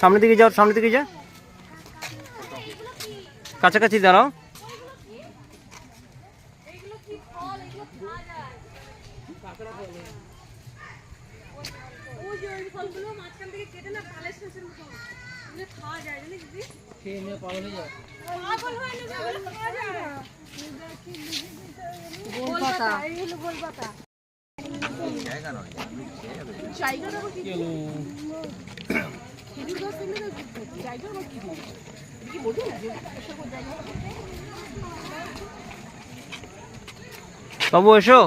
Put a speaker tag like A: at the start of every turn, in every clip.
A: সামনের দিকে যাও সামনের দিকে যা কাছাকাছি দাঁড়াও।
B: ওই যে ওই ফলগুলো মাঝখান থেকে কেটে না কালের শেষের মতো ওগুলো খাওয়া যায় জানিস দিদি পাগল না যে ওগুলো খাওয়া যায় না। গোলপাতা এইগুলো গোলপাতা জায়গাটা আবার কি? খেজুর গাছ থেকে তো জায়গা আবার কি? এটা কি বলব? এসব জায়গা
A: বাবু এসো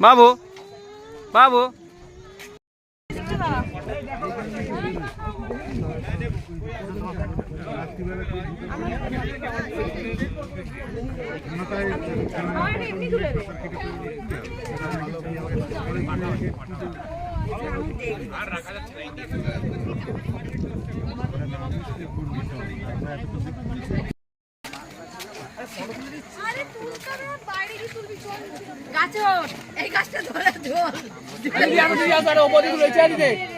A: বাবু বাবু
B: আরে না গাছে এই গাছটা ধরে গাছে উঠে ঝুলে ঝোল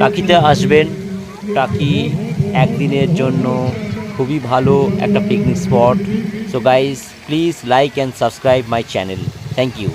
C: টাকিতে আসবেন। টাকি একদিনের জন্য খুবই ভালো একটা picnic spot so guys please like and subscribe my channel thank you